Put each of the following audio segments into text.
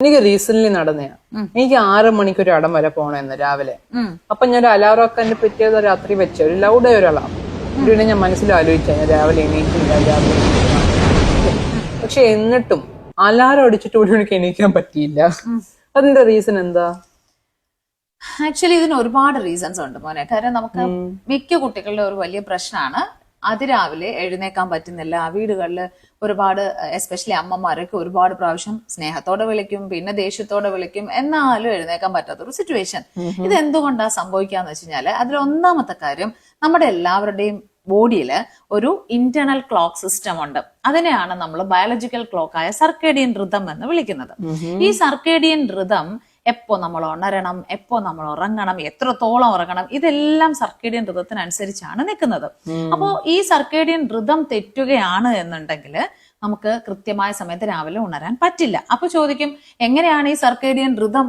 എനിക്ക് റീസെന്റ് നടന്നയാ. എനിക്ക് ആറ് മണിക്ക് ഒരു അടം വരെ പോണെന്ന് രാവിലെ. അപ്പൊ ഞാൻ ഒരു അലാറം ഒക്കെ എന്റെ പിറ്റേത് രാത്രി വെച്ച ഒരു ലൗഡ് ഒരു അലാം പിന്നെ ഞാൻ മനസ്സിൽ ആലോചിച്ച ഞാൻ രാവിലെ എണീക്കില്ല രാവിലെ പക്ഷെ എന്നിട്ടും അലാറം അടിച്ചിട്ട് ഒരു എനിക്ക് എണീക്കാൻ പറ്റിയില്ല. അതിന്റെ റീസൺ എന്താ? ആക്ച്വലി ഇതിന് ഒരുപാട് റീസൺസ് ഉണ്ട് മോനെ. കാരണം നമുക്ക് മിക്ക കുട്ടികളുടെ ഒരു വലിയ പ്രശ്നമാണ് അതിരാവിലെ എഴുന്നേക്കാൻ പറ്റുന്നില്ല. വീടുകളിൽ ഒരുപാട് എസ്പെഷ്യലി അമ്മമാരൊക്കെ ഒരുപാട് പ്രാവശ്യം സ്നേഹത്തോടെ വിളിക്കും പിന്നെ ദേഷ്യത്തോടെ വിളിക്കും എന്നാലും എഴുന്നേക്കാൻ പറ്റാത്ത ഒരു സിറ്റുവേഷൻ ഇത് എന്തുകൊണ്ടാണ് സംഭവിക്കാന്ന് വെച്ച് കഴിഞ്ഞാൽ അതിൽ ഒന്നാമത്തെ കാര്യം നമ്മുടെ എല്ലാവരുടെയും ബോഡിയിൽ ഒരു ഇന്റേണൽ ക്ലോക്ക് സിസ്റ്റം ഉണ്ട്. അതിനെയാണ് നമ്മൾ ബയോളജിക്കൽ ക്ലോക്ക് ആയ സർക്കേഡിയൻ ഋതം എന്ന് വിളിക്കുന്നത്. ഈ സർക്കേഡിയൻ ഋതം എപ്പോ നമ്മൾ ഉണരണം എപ്പോൾ നമ്മൾ ഉറങ്ങണം എത്രത്തോളം ഉറങ്ങണം ഇതെല്ലാം സർക്കേഡിയൻ ഋതത്തിനനുസരിച്ചാണ് നിൽക്കുന്നത്. അപ്പോൾ ഈ സർക്കേഡിയൻ ഋതം തെറ്റുകയാണ് എന്നുണ്ടെങ്കിൽ നമുക്ക് കൃത്യമായ സമയത്ത് രാവിലെ ഉണരാൻ പറ്റില്ല. അപ്പൊ ചോദിക്കും എങ്ങനെയാണ് ഈ സർക്കേഡിയൻ ഋതം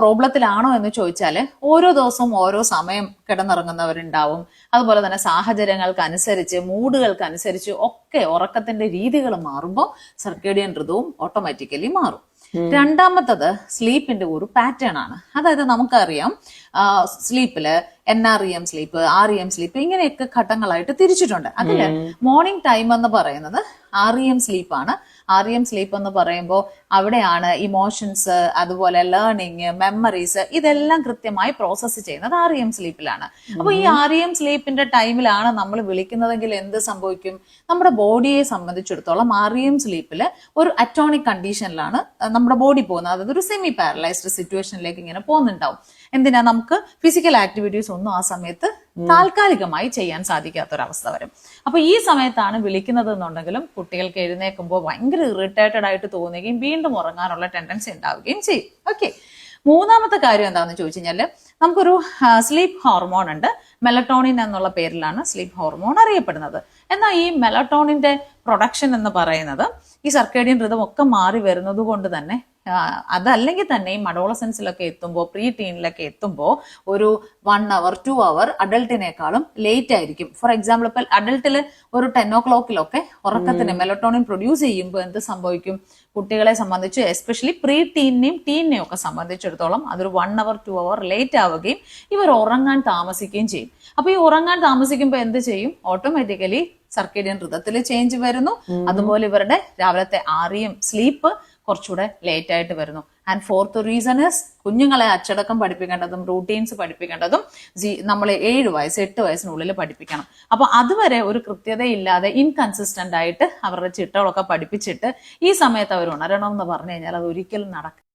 പ്രോബ്ലത്തിലാണോ എന്ന് ചോദിച്ചാൽ ഓരോ ദിവസവും ഓരോ സമയം കിടന്നിറങ്ങുന്നവരുണ്ടാവും. അതുപോലെ തന്നെ സാഹചര്യങ്ങൾക്ക് അനുസരിച്ച് മൂഡുകൾക്ക് അനുസരിച്ച് ഒക്കെ ഉറക്കത്തിന്റെ രീതികൾ മാറുമ്പോൾ സർക്കേഡിയൻ ഋതവും ഓട്ടോമാറ്റിക്കലി മാറും. രണ്ടാമത്തത് സ്ലീപ്പിന്റെ ഒരു പാറ്റേൺ ആണ്. അതായത് നമുക്കറിയാം സ്ലീപ്പിൽ N R E M sleep R E M sleep ഇങ്ങനെയൊക്കെ ഘട്ടങ്ങളായിട്ട് തിരിച്ചിട്ടുണ്ട്. അതിൽ മോർണിംഗ് ടൈം എന്ന് പറയുന്നത് ആർ ഇ എം സ്ലീപ്പ് ആണ്. ആർ ഇ എം സ്ലീപ്പ് എന്ന് പറയുമ്പോൾ അവിടെയാണ് ഇമോഷൻസ് അതുപോലെ ലേണിംഗ് മെമ്മറീസ് ഇതെല്ലാം കൃത്യമായി പ്രോസസ്സ് ചെയ്യുന്നത് ആർ ഇ എം സ്ലീപ്പിലാണ് അപ്പൊ ഈ ആർ ഇ എം സ്ലീപ്പിന്റെ ടൈമിലാണ് നമ്മൾ വിളിക്കുന്നതെങ്കിൽ എന്ത് സംഭവിക്കും? നമ്മുടെ ബോഡിയെ സംബന്ധിച്ചിടത്തോളം ആർ ഇ എം സ്ലീപ്പിൽ ഒരു അറ്റോണിക് കണ്ടീഷനിലാണ് നമ്മുടെ ബോഡി പോകുന്നത്. അതായത് ഒരു സെമി പാരലൈസ്ഡ് സിറ്റുവേഷനിലേക്ക് ഇങ്ങനെ പോകുന്നുണ്ടാവും. എന്തിനാ? നമുക്ക് ഫിസിക്കൽ ആക്ടിവിറ്റീസ് ഒന്നും ആ സമയത്ത് താൽക്കാലികമായി ചെയ്യാൻ സാധിക്കാത്തൊരവസ്ഥ വരും. അപ്പൊ ഈ സമയത്താണ് വിളിക്കുന്നത് എന്നുണ്ടെങ്കിലും കുട്ടികൾക്ക് എഴുന്നേൽക്കുമ്പോൾ ഭയങ്കര ഇറിറ്റേറ്റഡ് ആയിട്ട് തോന്നുകയും വീണ്ടും ഉറങ്ങാനുള്ള ടെൻഡൻസി ഉണ്ടാവുകയും ചെയ്യും. ഓക്കെ മൂന്നാമത്തെ കാര്യം എന്താണെന്ന് ചോദിച്ചു കഴിഞ്ഞാൽ നമുക്കൊരു സ്ലീപ്പ് ഹോർമോൺ ഉണ്ട്. മെലട്ടോണിൻ എന്നുള്ള പേരിലാണ് സ്ലീപ്പ് ഹോർമോൺ അറിയപ്പെടുന്നത്. എന്നാൽ ഈ മെലട്ടോണിന്റെ പ്രൊഡക്ഷൻ എന്ന് പറയുന്നത് ഈ സർക്കേഡിയൻ ഋതം ഒക്കെ മാറി വരുന്നത് കൊണ്ട് തന്നെ അതല്ലെങ്കിൽ തന്നെ ഈ മഡോളസെൻസിലൊക്കെ എത്തുമ്പോൾ പ്രീ ടീനിലൊക്കെ എത്തുമ്പോൾ ഒരു വൺ അവർ ടു അവർ അഡൾട്ടിനേക്കാളും ലേറ്റ് ആയിരിക്കും. ഫോർ എക്സാമ്പിൾ ഇപ്പം അഡൾട്ടിൽ ഒരു ടെൻ ഓ ക്ലോക്കിലൊക്കെ ഉറക്കത്തിന് മെലട്ടോണിൻ പ്രൊഡ്യൂസ് ചെയ്യുമ്പോൾ എന്ത് സംഭവിക്കും? കുട്ടികളെ സംബന്ധിച്ച് എസ്പെഷ്യലി പ്രീ ടീനെയും ടീനെയും ഒക്കെ സംബന്ധിച്ചിടത്തോളം അതൊരു one hour two hour late ആവുകയും ഇവർ ഉറങ്ങാൻ താമസിക്കുകയും ചെയ്യും. അപ്പൊ ഈ ഉറങ്ങാൻ താമസിക്കുമ്പോൾ എന്ത് ചെയ്യും? ഓട്ടോമാറ്റിക്കലി സർക്കേഡിയൻ ഋതത്തിൽ ചേഞ്ച് വരുന്നു. അതുപോലെ ഇവരുടെ രാവിലത്തെ ആറിയും സ്ലീപ്പ് കുറച്ചുകൂടെ ലേറ്റ് ആയിട്ട് വരുന്നു. ആൻഡ് ഫോർത്ത് റീസൺ ഇസ് കുഞ്ഞുങ്ങളെ അച്ചടക്കം പഠിപ്പിക്കേണ്ടതും റൂട്ടീൻസ് പഠിപ്പിക്കേണ്ടതും ജി നമ്മൾ ഏഴ് വയസ്സ് എട്ട് വയസ്സിനുള്ളിൽ പഠിപ്പിക്കണം. അപ്പൊ അതുവരെ ഒരു കൃത്യതയില്ലാതെ ഇൻകൺസിസ്റ്റന്റ് ആയിട്ട് അവരുടെ ചിട്ടകളൊക്കെ പഠിപ്പിച്ചിട്ട് ഈ സമയത്ത് അവർ ഉണരണം എന്ന് പറഞ്ഞു കഴിഞ്ഞാൽ അത് ഒരിക്കലും നടക്കില്ല